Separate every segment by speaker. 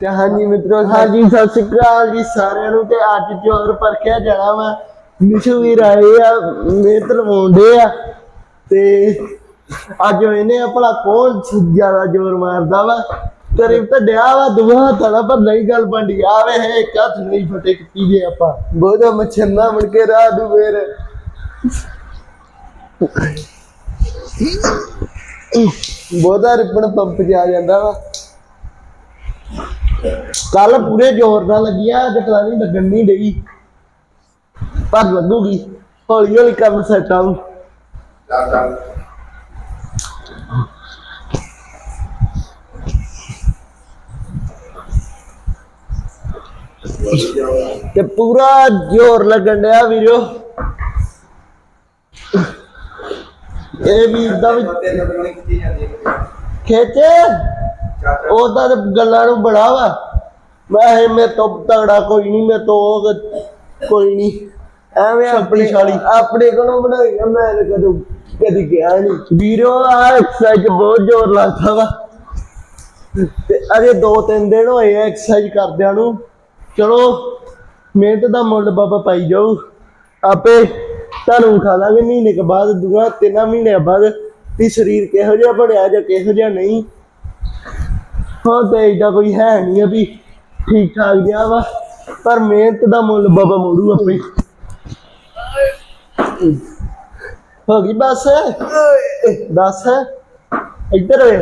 Speaker 1: ਤੇ ਹਾਂਜੀ ਮਿੱਤਰੋ ਹਾਂਜੀ, ਸਤਿ ਸ਼੍ਰੀ ਅਕਾਲ ਜੀ ਸਾਰਿਆਂ ਨੂੰ ਤੇ ਅੱਜ ਜੋਰ ਪਰਖਿਆ ਜਾਣਾ ਵਾ। ਨਿਸ਼ੂ ਵੀਰ ਆਏ ਆ ਮਿਹਨਤ ਲਵਾਉਂਦੇ ਆ ਤੇ ਅੱਜ ਇਹਨੇ ਆ ਭਲਾ ਕੌਣ ਜ਼ਿਆਦਾ ਜ਼ੋਰ ਮਾਰਦਾ ਵਾ? ਕਰੀਬ ਤਾਂ ਡਿਆ ਵਾ ਦੁਆ ਤਲਾ ਪਰ ਨਹੀਂ ਗੱਲ ਬੰਦੀ ਆਵੇ ਹੈ, ਇੱਕ ਹੱਥ ਨਹੀਂ ਫਟੇ ਕੀਤੀ ਜੇ ਆਪਾਂ। ਬਹੁਤਾ ਮੱਛੰਨਾ ਮੁੜ ਕੇ ਰਾਹ ਦੂ ਫੇਰ। ਬਹੁਤਾ ਰਿਪਨ ਪੰਪ ਚ ਆ ਜਾਂਦਾ ਵਾ। ਕੱਲ ਪੂਰੇ ਜ਼ੋਰ ਨਾਲ ਲੱਗਿਆ ਅੱਜ ਪਤਾ ਨਹੀਂ ਲੱਗਣ ਨਹੀਂ ਡਈ। ਪਰ ਲੱਗੂਗੀ। ਹੌਲੀ ਹੌਲੀ ਕੰਮ ਸੈੱਟ ਆਉ ਤੇ ਪੂਰਾ ਜ਼ੋਰ ਲੱਗਣ ਡਿਆ ਵੀਰੋ। ਇਹ ਵੀਰ ਦਾ ਵੀ
Speaker 2: ਬੰਦੇ
Speaker 1: ਉਹਦਾ ਤੇ ਗੱਲਾਂ ਨੂੰ ਬੜਾ ਵਾ। ਮੈਂ ਇਹ ਮੇ ਤੋਂ ਤਗੜਾ ਕੋਈ ਨਹੀਂ ਮੇ ਤੋਂ ਉਹ ਕੋਈ ਨਹੀਂ। ਐਵੇਂ ਆਪਣੀ ਆਪਣੇ ਕੋਲੋਂ ਬਣਾਈ ਆ, ਮੈਂ ਤਾਂ ਕਦੋਂ ਕਦੀ ਗਿਆ ਨਹੀਂ। ਵੀਰੋ ਆ ਐਕਸਰਸਾਈਜ਼ ਬਹੁਤ ਜ਼ੋਰ ਲੱਗਦਾ ਵਾ। ਤੇ ਅਜੇ ਦੋ ਤਿੰਨ ਦਿਨ ਹੋਏ ਆ ਐਕਸਰਸਾਈਜ਼ ਕਰਦਿਆਂ ਨੂੰ। ਚਲੋ ਮਿਹਨਤ ਦਾ ਮੁੱਲ ਬਾਬਾ ਪਾਈ ਜਾਊ। ਆਪੇ ਤੁਹਾਨੂੰ ਖਾ ਲਾਂਗੇ ਮਹੀਨੇ ਕੇ ਬਾਅਦ ਦੂਆ ਤਿੰਨਾਂ ਮਹੀਨਿਆਂ ਬਾਅਦ। ਵੀ ਸਰੀਰ ਕਿਹੋ ਜਿਹਾ ਬਣਿਆ ਜਾਂ ਕਿਹੋ ਜਿਹਾ ਨਹੀਂ। ਹਾਂ ਤੇ ਏਡਾ ਕੋਈ ਹੈ ਨਹੀਂ ਆ ਵੀ ਠੀਕ ਠਾਕ ਗਿਆ ਵਾ, ਪਰ ਮਿਹਨਤ ਦਾ ਮੁੱਲ ਬਾਬਾ ਮੋੜੂ ਆਪੇ। ਹੋ ਗਈ ਬਸ? ਦੱਸ ਇੱਧਰ ਵੇ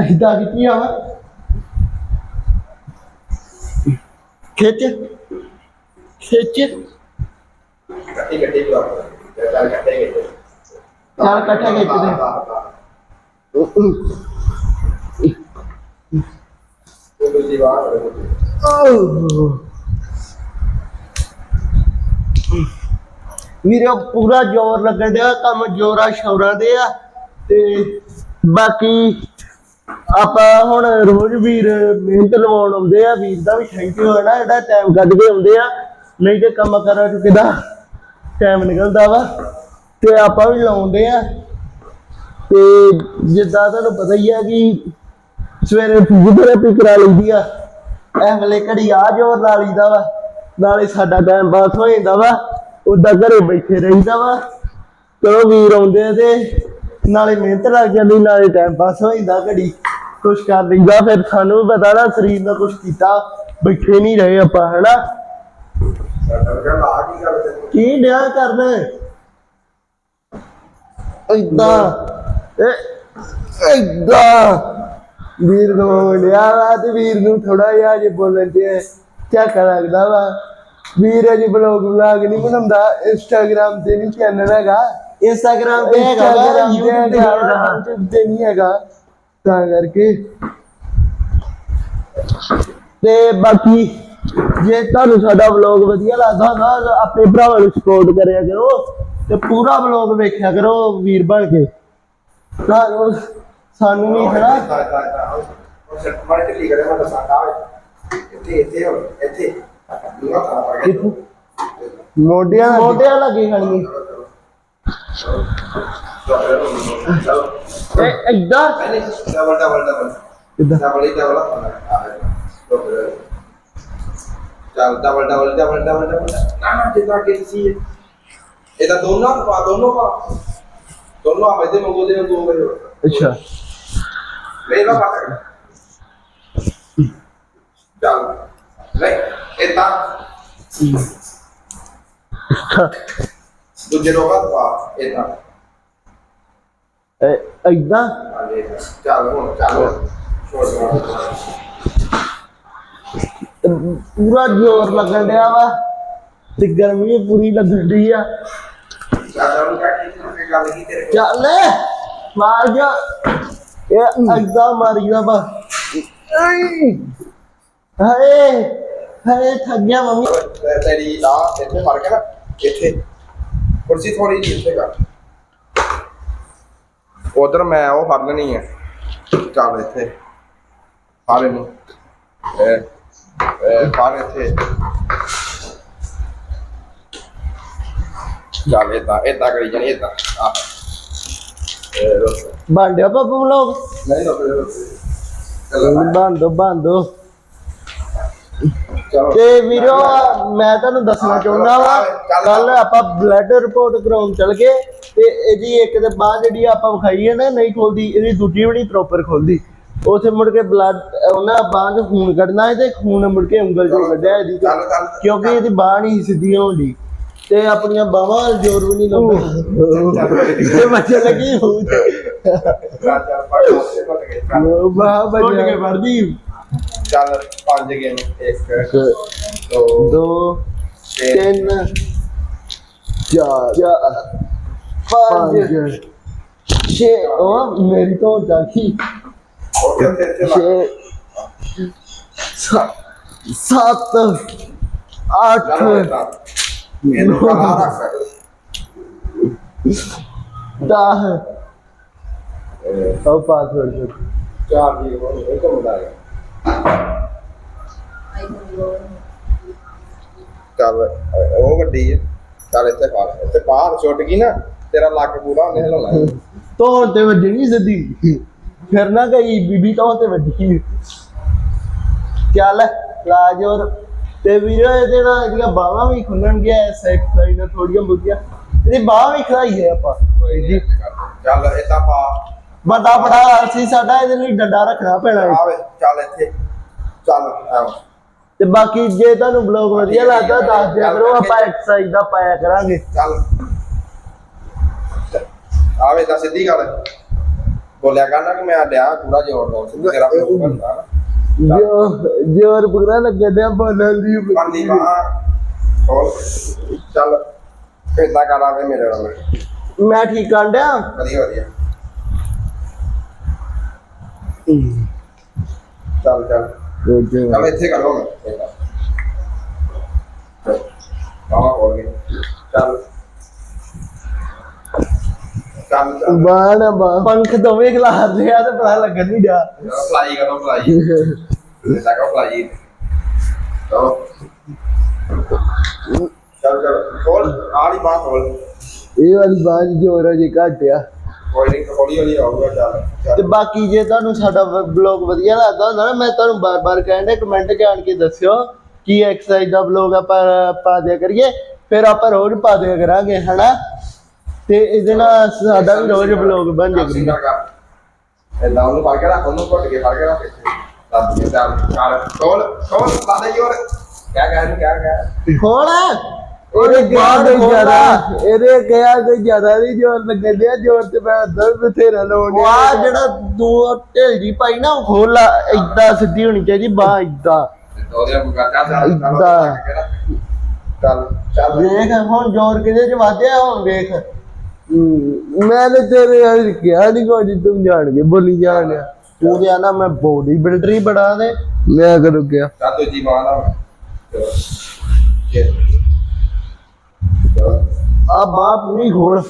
Speaker 1: ਐਦਾਂ ਕੀ ਆ ਖਿੱਚ। ਖਿੱਚ।
Speaker 2: ਗਏ
Speaker 1: ਚਾਰ ਇਕੱਠੇ ਖਿੱਚਦੇ
Speaker 2: ਉਹ ਦੂਜੀ ਵਾਰ
Speaker 1: ਵੀਰੇ ਪੂਰਾ ਜ਼ੋਰ ਲੱਗਣ ਡਿਆ ਕੰਮ ਜੋਰਾ ਸ਼ੌਰਾ ਦੇ ਆ। ਤੇ ਬਾਕੀ ਆਪਾਂ ਹੁਣ ਰੋਜ਼ ਵੀਰ ਮਿਹਨਤ ਲਵਾਉਣ ਆਉਂਦੇ ਆ। ਵੀਰ ਦਾ ਵੀ ਥੈਂਕ ਯੂ ਹੈ ਨਾ ਜਿਹੜਾ ਟਾਈਮ ਕੱਢ ਕੇ ਆਉਂਦੇ ਆ। ਨਹੀਂ ਤੇ ਕੰਮ ਕਰਾਂ ਕਿਦਾ? ਟਾਈਮ ਨਿਕਲਦਾ ਵਾ, ਤੇ ਆਪਾਂ ਵੀ ਲਾਉਂਦੇ ਆ। ਤੇ ਜਿੱਦਾਂ ਤੁਹਾਨੂੰ ਪਤਾ ਹੀ ਆ ਕਿ ਸਵੇਰੇ ਫਿਜ਼ੀਓਥੈਰੇਪੀ ਕਰਾ ਲਈਦੀ ਆ। ਇਹ ਵੇਲੇ ਘੜੀ ਆ ਜੋਰ ਲਾ ਲਈਦਾ ਵਾ, ਨਾਲੇ ਸਾਡਾ ਟਾਈਮ ਪਾਸ ਹੋ ਜਾਂਦਾ ਵਾ ਉਦਾਂ ਘਰੇ ਬੈਠੇ ਰਹਿੰਦਾ ਵਾ। ਚਲੋ ਵੀਰ ਆਉਂਦੇ ਆ ਤੇ ਨਾਲੇ ਮਿਹਨਤ ਲੱਗ ਜਾਂਦੀ, ਨਾਲੇ ਟਾਈਮ ਪਾਸ ਹੋ ਜਾਂਦਾ ਘੜੀ। ਕੁਛ ਕਰ ਲਈਦਾ, ਫਿਰ ਸਾਨੂੰ ਵੀ ਪਤਾ ਨਾ ਸਰੀਰ ਨਾਲ ਕੁਛ ਕੀਤਾ, ਬੈਠੇ ਨਹੀਂ ਰਹੇ ਆਪਾਂ, ਹੈਨਾ?
Speaker 2: ਕੀ
Speaker 1: ਡਿਆ ਕਰਨਾ ਇਦਾਂ ਇਦਾਂ ਵੀਰ ਨੂੰ ਡਿਆ ਵਾ ਤੇ ਵੀਰ ਨੂੰ ਥੋੜਾ ਜਿਹਾ ਜੇ ਬੋਲਣ ਤੇ ਝਾਕਾ ਲੱਗਦਾ ਵਾ? ਵੀਰ ਅਜੀ ਬਲੌਗ ਵਲੌਗ ਨਹੀਂ ਬਣਾਉਂਦਾ। ਇੰਸਟਾਗ੍ਰਾਮ ਤੇ ਨਹੀਂ ਚੈਨਲ ਹੈਗਾ। ਇੰਸਟਾਗ੍ਰਾਮ ਤੇ ਹੈਗਾ YouTube ਤੇ ਹੈਗਾ। YouTube ਤੇ ਨਹੀਂ ਹੈਗਾ। ਤਾਂ ਕਰਕੇ। ਤੇ ਬਾਕੀ ਜੇ ਤੁਹਾਨੂੰ ਸਾਡਾ ਵਲੌਗ ਵਧੀਆ ਲੱਗਦਾ ਨਾ ਆਪਣੇ ਭਰਾਵਾਂ ਨੂੰ ਸਪੋਰਟ ਕਰਿਆ ਕਰੋ ਤੇ ਪੂਰਾ ਵਲੌਗ ਵੇਖਿਆ ਕਰੋ ਵੀਰ ਬਣ ਕੇ। ਸਾਨੂੰ ਸਾਨੂੰ ਵੀ ਹਨਾ
Speaker 2: ਉਹ ਸੈਟ ਮਾਰ ਕੇ ਲਿਖਿਆ ਮੈਂ ਦੱਸਾਂ ਕਾ ਇੱਥੇ ਇੱਥੇ ਹੋ, ਇੱਥੇ। ਦੂਆ ਖਾਣਾ ਪੜ ਗਿਆ।
Speaker 1: ਮੋਢਿਆਂ ਮੋਢਿਆਂ ਲੱਗੇ
Speaker 2: ਚਲੋ।
Speaker 1: ਇਹ
Speaker 2: ਨਹੀਂ ਡਬਲ ਡਬਲ ਡਬਲ
Speaker 1: ਕਿੱਦਾਂ
Speaker 2: double double double double double double double ਨਾ ਨਾ ਜਿੱਦਾਂ ਕਿ ਸੀ। ਇਹਦਾ ਦੋਨੋਂ ਪਾ ਦੋਨੋਂ ਪਾ। ਦੋਨੋਂ ਆ ਇਹਦੇ ਮੰਗੋ ਦੇ ਦੋ ਵਜੇ
Speaker 1: ਅੱਛਾ।
Speaker 2: ਮੇਰਾ ਪਾ ਚੱਲ। ਲੈ ਇਦਾਂ ਦੂਜੇ ਲੋਕਾਂ ਪਾ ਇਦਾਂ
Speaker 1: ਇਹ ਏਦਾਂ
Speaker 2: ਚੱਲ ਹੁਣ ਚੱਲ। ਛੋੜ ਦੇ
Speaker 1: ਪੂਰਾ ਜ਼ੋਰ ਲੱਗਣ ਡਿਆ ਵਾ ਤੇ ਗਰਮੀ ਪੂਰੀ ਲੱਗਣ ਡਈ ਆ।
Speaker 2: ਚੱਲ
Speaker 1: ਮਾਰ ਜਾ। ਇਹ ਏਦਾਂ ਮਾਰੀਦਾ ਵਾ। ਹਾਏ ਹਾਏ ਥੱਕ ਗਿਆ ਮੰਮੀ।
Speaker 2: ਤੇਰੀ ਲਾ ਇੱਥੇ ਫੜ ਕੇ ਨਾ ਇੱਥੇ ਕੁਰਸੀ ਥੋੜੀ ਜਿਹੀ ਇੱਥੇ ਕਰ ਉਧਰ ਮੈਂ ਉਹ ਫੜ ਲੈਣੀ ਹੈ ਚੱਲ ਇੱਥੇ। ਫੜ ਇਹਨੂੰ। ਇਹ ਫੜ ਇੱਥੇ। ਚੱਲ ਕਰੀ ਜਾਣੀ
Speaker 1: ਪਾਪਾ
Speaker 2: ਨਹੀਂ
Speaker 1: ਬੰਦੋ ਬੰਦੋ
Speaker 2: ਚਲੋ
Speaker 1: ਤੇ ਵੀਰੋ ਮੈਂ ਤੁਹਾਨੂੰ ਦੱਸਣਾ ਚਾਹੁੰਦਾ ਵਾ ਕੱਲ ਆਪਾਂ ਬਲੱਡ ਰਿਪੋਰਟ ਕਰਾਉਣ ਚਲ ਗਏ। ਤੇ ਇਹਦੀ ਇੱਕ ਤੇ ਬਾਹ ਜਿਹੜੀ ਆਪਾਂ ਵਿਖਾਈ ਹੈ ਨਾ ਨਹੀਂ ਖੋਲਦੀ ਇਹਦੀ ਦੂਜੀ ਵੀ ਨਹੀਂ ਪ੍ਰੋਪਰ ਖੋਲਦੀ। ਉਥੇ ਮੁੜ ਕੇ ਬਲੱਡ ਉਹਨਾਂ ਬਾਹ ਚ ਖੂਨ ਕੱਢਣਾ ਹੈ ਤੇ ਖੂਨ ਮੁੜ ਕੇ ਉਂਗਲ ਚੋਂ ਕੱਢਿਆ ਇਹਦੀ ਤੇ।
Speaker 2: ਚੱਲ ਚੱਲ
Speaker 1: ਕਿਉਂਕਿ ਇਹਦੀ ਬਾਹ ਨਹੀਂ ਸਿੱਧੀ ਹੁੰਦੀ ਤੇ ਆਪਣੀਆਂ ਬਾਹਾਂ ਜ਼ੋਰ ਵੀ ਨਹੀਂ ਲਾਉਂਦਾ। ਤੇ ਮੱਛ ਲੱਗੀ ਹੋਊ
Speaker 2: ਚੱਲ ਚੱਲ।
Speaker 1: ਉਹ ਬਾਹ ਕੇ
Speaker 2: ਪੰਜ ਗੇਮ ਇੱਕ ਦੋ
Speaker 1: ਦੋ
Speaker 2: ਤਿੰਨ
Speaker 1: ਤਿੰਨ ਚਾਰ ਚਾਰ ਪੰਜ ਛੇ। ਉਹ ਮੇਰੀ ਤੋਂ ਜਾਗੀ ਛੇ ਸੱਤ ਅੱਠ
Speaker 2: ਚੱਲ
Speaker 1: ਦਸ
Speaker 2: ਇਹ
Speaker 1: ਉਹ ਪਾਸਵਰਡ
Speaker 2: ਚਾਰ ਜੀ ਉਹ ਇਹ ਹੈ ਚੱਲ ਉਹ ਵੱਡੀ ਹੈ ਚੱਲ ਇੱਥੇ ਪਾ ਇੱਥੇ ਬਾਹਰ ਛੁੱਟ ਗਈ ਨਾ ਤੇਰਾ ਲੱਕ ਪੂਰਾ ਉਹਨੇ ਹਿਲਾਉਣਾ
Speaker 1: ਤੋਂ ਤੇ ਵੱਜਣੀ ਸਿੱਧੀ ਫਿਰ ਨਾ ਗਈ ਬੀਬੀ ਤੋਂ ਤੇ ਵੱਜੀ ਚੱਲ ਲਾਜੋਰ ਤੇ ਵੀਰੋ ਇਹਦੇ ਨਾਲ ਇਹਦੀਆਂ ਬਾਹਾਂ ਵੀ ਖੁੱਲਣਗੀਆਂ ਐਸ ਐਕਸਾਈਜ਼ ਨਾਲ ਥੋੜੀਆਂ ਬੁੱਧੀਆਂ ਇਹਦੀ ਬਾਹ ਵੀ ਖੜਾਈ ਹੈ ਆਪਾਂ। ਜੀ
Speaker 2: ਚੱਲ ਏਦਾਂ ਪਾ
Speaker 1: ਵੱਡਾ ਬੜਾ ਅਸੀਂ ਸਾਡਾ ਇਹਦੇ ਲਈ ਡੰਡਾ ਰੱਖਣਾ ਪੈਣਾ।
Speaker 2: ਆਵੇ ਚੱਲ ਇੱਥੇ। ਚੱਲ
Speaker 1: ਤੇ ਬਾਕੀ ਜੇ ਤੁਹਾਨੂੰ ਬਲੌਗ ਵਧੀਆ ਲੱਗਦਾ ਦੱਸ ਦਿਆ ਕਰੋ ਆਪਾਂ ਐਕਸਰਸਾਈਜ਼ ਦਾ ਪਾਇਆ ਕਰਾਂਗੇ।
Speaker 2: ਚੱਲ। ਆਵੇ ਤਾਂ ਸਿੱਧੀ ਗੱਲ ਬੋਲਿਆ ਕਰਨਾ ਕਿ ਮੈਂ ਲਿਆ ਪੂਰਾ ਜ਼ੋਰ ਲਾਉਂ ਸਿੱਧੀ ਤੇਰਾ ਪਿਓ ਬੰਦਾ ਨਾ
Speaker 1: ਜੋ ਜੋਰ ਪੂਰਾ ਲੱਗੇ ਤੇ ਬੋਲਣ ਦੀ
Speaker 2: ਪੰਦੀ ਬਾਹ ਖੋਲ ਚੱਲ ਕਿੱਦਾਂ ਕਰ ਆਵੇ ਮੇਰੇ ਨਾਲ।
Speaker 1: ਮੈਂ ਠੀਕ ਕਰ ਡਿਆ?
Speaker 2: ਵਧੀਆ ਵਧੀਆ। ਚੱਲ ਚੱਲ। ਚੱਲ ਇੱਥੇ ਕਰੋ। ਮੈਂ ਏਦਾਂ। ਬਾਹਾਂ ਖੋਲ ਕੇ। ਚੱਲ। ਚੱਲ ਚੱਲ
Speaker 1: ਬਾਣ ਬਾ ਪੰਖ ਦੋਵੇਂ ਖਲਾਰ ਲਿਆ ਤੇ ਪਤਾ ਲੱਗਣ ਨਹੀਂ ਡਿਆ।
Speaker 2: ਫਲਾਈ ਕਰੋ ਫਲਾਈ ਏਦਾਂ ਕਰੋ ਫਲਾਈ ਚਲੋ। ਚੱਲ ਚੱਲ। ਖੋਲ ਆਲੀ ਬਾਹ ਖੋਲ।
Speaker 1: ਇਹ ਵਾਲੀ ਬਾਂਝ ਜੋਰ ਅਜੇ ਘੱਟ ਆ।
Speaker 2: ਕੋਈ ਨਹੀਂ ਹੌਲੀ ਹੌਲੀ ਆਊਗਾ ਚੱਲ।
Speaker 1: ਤੇ
Speaker 2: ਚੱਲ
Speaker 1: ਬਾਕੀ ਜੇ ਤੁਹਾਨੂੰ ਸਾਡਾ ਬਲੌਗ ਵਧੀਆ ਲੱਗਦਾ ਹੁੰਦਾ ਨਾ ਮੈਂ ਤੁਹਾਨੂੰ ਬਾਰ-ਬਾਰ ਕਹਿੰਦਾ ਕਮੈਂਟ ਜਾਣ ਕੇ ਦੱਸਿਓ ਕੀ ਐਕਸਰਸਾਈਜ਼ ਦਾ ਬਲੌਗ ਆਪਾਂ ਪਾ ਦਿਆ ਕਰੀਏ। ਫਿਰ ਆਪਾਂ ਰੋਜ਼ ਪਾ ਦਿਆ ਕਰਾਂਗੇ ਹਨਾ? ਤੇ ਇਹਦੇ ਨਾਲ ਸਾਡਾ ਵੀ ਰੋਜ਼ ਬਲੌਗ ਬਣ ਜਾਏਗਾ।
Speaker 2: ਏਦਾਂ ਉਹਨੂੰ ਫੜ ਕੇ ਰੱਖ ਉਹਨੂੰ ਘੁੱਟ ਕੇ ਫੜ ਕੇ ਰੱਖ ਇੱਥੇ। ਲੱਭ ਕੇ ਚੱਲ ਚੱਲ ਖੋਲ ਖੋਲ ਲਾਦੇ ਜੋਰ ਕਿਆ ਕਹਿ ਰਹੀ ਕਿਆ ਕਹਿ
Speaker 1: ਹੁਣ ਇਹਦੇ ਬਾਅਦ ਜ਼ਿਆਦਾ ਇਹਦੇ ਕਿਹਾ ਕੋਈ ਜ਼ਿਆਦਾ ਨਹੀਂ ਜੋਰ ਲੱਗਣ ਡਿਆ ਜੋਰ ਤੇ ਮੈਂ ਅੰਦਰ ਬਥੇਰਾ ਲਾਉਣ ਡਿਆ। ਆ ਜਿਹੜਾ ਦੋ ਢਿਲ ਜੀ ਪਾਈ ਨਾ ਉਹ ਖੋਲਾ ਏਦਾਂ ਸਿੱਧੀ ਹੋਣੀ ਚਾਹੀਦੀ ਏਦਾਂ।
Speaker 2: ਚੱਲ ਚੱਲ।
Speaker 1: ਵੇਖ ਹੁਣ ਜ਼ੋਰ ਕਿਹਦੇ ਚ ਵਾਧਿਆ ਹੁਣ ਵੇਖ। ਮੈਂ ਤੇ ਤੇਰੇ ਯਾਰ ਕਿਹਾ ਨਹੀਂ ਕੋਈ ਤੂੰ ਜਾਣ ਕੇ ਬੋਲੀ ਜਾਣ ਡਿਆ। ਤੂੰ ਤੇ ਆਨਾ ਮੈਂ ਬੋਡੀ ਬਿਲਡਰ ਹੀ ਬਣਾ ਦੇ। ਮੈਂ ਕਰੂ ਗਿਆ
Speaker 2: ਚੱਲ ਦੂਜੀ ਬਾਂਹ ਦਾ ਚਲੋ ਇਹ ਚਲੋ
Speaker 1: ਆ ਬਾਹ ਪੂਰੀ ਖੋਲ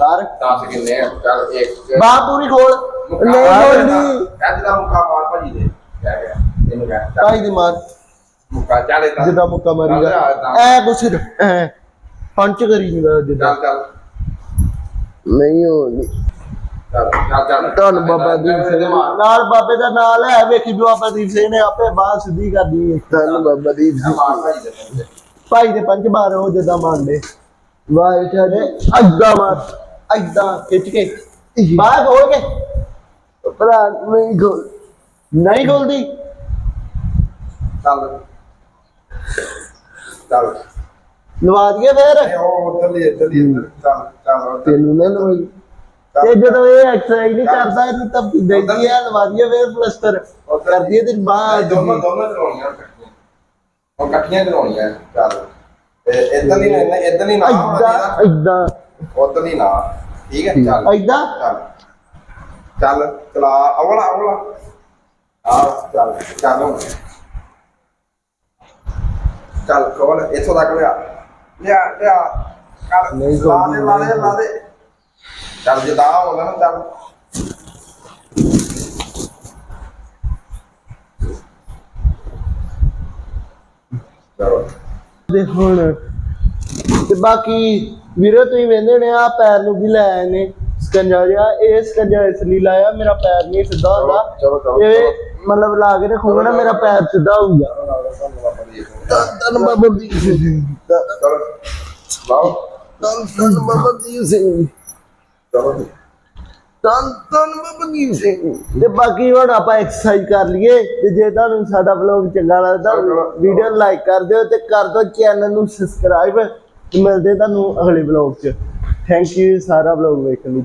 Speaker 1: ਕਰ
Speaker 2: 10 ਕਿੰਨੇ ਆ? ਚੱਲ ਇੱਕ
Speaker 1: ਬਾਹ ਪੂਰੀ ਖੋਲ। ਨਹੀਂ ਖੋਲਦੀ
Speaker 2: ਕਹਿੰਦੇ ਦਾ ਮੁੱਕਾ ਮਾਰ ਭਾਜੀ ਦੇ। ਕਹਿ ਗਿਆ। ਇਹਨੂੰ ਕਹਿ ਚੱਲ
Speaker 1: ਕਾਈ ਦੀ ਮਾਰ।
Speaker 2: ਮੁੱਕਾ ਚੱਲ ਏਦਾਂ
Speaker 1: ਜਿੱਦਾਂ ਮੁੱਕਾ
Speaker 2: ਏਦਾਂ।
Speaker 1: ਐ ਕੁਛ ਐ। ਪੰਚ ਕਰੀ ਜਾਂਦਾ ਜਿੱਦਾਂ।
Speaker 2: ਚੱਲ ਚੱਲ।
Speaker 1: ਨਹੀਂ ਹੋਣੀ
Speaker 2: ਚੱਲ ਚੱਲ ਚੱਲ।
Speaker 1: ਧੰਨ ਬਾਬਾ ਦੀਪ ਸਿੰਘ। ਨਾਲ ਬਾਬੇ ਦਾ ਨਾਲ ਹੈ। ਵੇਖੀ ਜੋ ਬਾਬਾ ਦੀਪ ਸਿੰਘ ਨੇ ਆਪੇ ਬਾਹ ਸਿੱਧੀ ਕਰਦੀ ਹੈ। ਧੰਨ ਬਾਬਾ ਦੀਪ ਸਿੰਘ
Speaker 2: ਮਾਰ ਭਾਜੀ ਦੇ ਤੇ।
Speaker 1: ਭਾਈ ਦੇ ਪੰਜ ਮਾਰ ਉਹ ਜਿੱਦਾਂ ਮੰਨਦੇ ਵਾਹ ਚਾਹੇ ਅੱਗਾ ਮਾਰ। ਅੱਗਾ ਖਿੱਚ ਕੇ ਬਾਹਰ ਖੋਲ ਕੇ ਭਰਾ ਨਹੀਂ ਖੋਲ ਨਹੀਂ ਖੋਲਦੀ
Speaker 2: ਚੱਲ ਚੱਲ
Speaker 1: ਲਵਾ ਦਈਏ ਫੇਰ
Speaker 2: ਇਹ ਉਹ ਉਧਰ ਲਈ ਇੱਧਰ ਲਈ ਇੱਧਰ। ਚੱਲ ਚੱਲ ਉੱਧਰ।
Speaker 1: ਤੈਨੂੰ ਨਾ ਲਵਾਈ ਤੇ ਜਦੋਂ ਇਹ ਐਕਸਰਸਾਈਜ਼ ਨਹੀਂ ਕਰਦਾ ਇਹਨੂੰ ਤਾਂ ਦੇਖਦੀ ਆ ਲਵਾ ਦਈਏ ਫੇਰ ਪਲਸਟਰ
Speaker 2: ਉੱਧਰ
Speaker 1: ਕਰਦੀ ਹੈ ਤੇ ਬਾਹ
Speaker 2: ਇਹ ਦੋਨੋਂ ਦੋਨੋਂ ਚਲਾਉਣੀਆਂ ਇਕੱਠੀਆਂ ਉਹ ਇਕੱਠੀਆਂ ਚਲਾਉਣੀਆਂ ਚੱਲ ਤੇ ਇੱਧਰ ਨਹੀਂ ਨਾ ਇੱਧਰ ਨਹੀਂ ਨਾ
Speaker 1: ਏਦਾਂ ਏਦਾਂ
Speaker 2: ਉਧਰ ਨਹੀਂ ਨਾ ਠੀਕ ਹੈ ਚੱਲ।
Speaker 1: ਏਦਾਂ?
Speaker 2: ਚੱਲ। ਚੱਲ ਚਲਾ ਅਵਲਾ ਅਵਲਾ ਆ ਚੱਲ ਚੱਲ ਹੁਣ। ਚੱਲ ਕੋਲ ਇੱਥੋਂ ਤੱਕ ਲਿਆ। ਲਿਆ ਲਿਆ। ਕਰ
Speaker 1: ਨਹੀਂ
Speaker 2: ਲਾ ਦੇ
Speaker 1: ਗੋਡੀ,
Speaker 2: ਲਾ ਦੇ
Speaker 1: ਨਹੀਂ
Speaker 2: ਲਾ ਦੇ। ਚੱਲ ਜੇ ਦਾ ਹੋ ਗਿਆ ਨਾ ਚੱਲ। ਚਲੋ।
Speaker 1: ਤੇ ਹੁਣ ਤੇ ਬਾਕੀ ਵੀਰੇ ਤੁਸੀਂ ਵੇਂਦੇ ਨੇ ਆ ਪੈਰ ਨੂੰ ਵੀ ਲੈ ਆਏ ਨੇ ਸਕੰਜਾ ਜਿਹਾ। ਇਹ ਸਕੰਜਾ ਇਸ ਲਈ ਲਾਇਆ ਮੇਰਾ ਪੈਰ ਨਹੀਂ ਸਿੱਧਾ ਹੁੰਦਾ। ਇਹ ਮਤਲਬ ਲਾ ਕੇ ਰੱਖੂਗਾ ਨਾ ਮੇਰਾ ਪੈਰ ਸਿੱਧਾ ਹੋਊਗਾ। ਧੰਨ ਬਾਬਾ ਧੰਨ ਧੰਨ ਬਾਬਾ ਦੀਪ ਸਿੰਘ
Speaker 2: ਚਲੋ
Speaker 1: ਧੰਨ ਧੰਨ ਬਾਬਾ ਦੀਪ ਸਿੰਘ ਤੇ ਬਾਕੀ ਹੁਣ ਆਪਾਂ ਐਕਸਰਸਾਈਜ਼ ਕਰ ਲਈਏ ਤੇ ਜੇ ਤੁਹਾਨੂੰ ਸਾਡਾ ਵਲੌਗ ਚੰਗਾ ਲੱਗਦਾ ਵੀਡੀਓ ਲਾਈਕ ਕਰ ਦਿਓ ਤੇ ਕਰ ਦਿਓ ਚੈਨਲ ਨੂੰ ਸਬਸਕ੍ਰਾਈਬ ਮਿਲਦੇ ਤੁਹਾਨੂੰ ਅਗਲੇ ਵਲੌਗ 'ਚ। ਥੈਂਕ ਯੂ ਸਾਰਾ ਵਲੌਗ ਵੇਖਣ ਲਈ।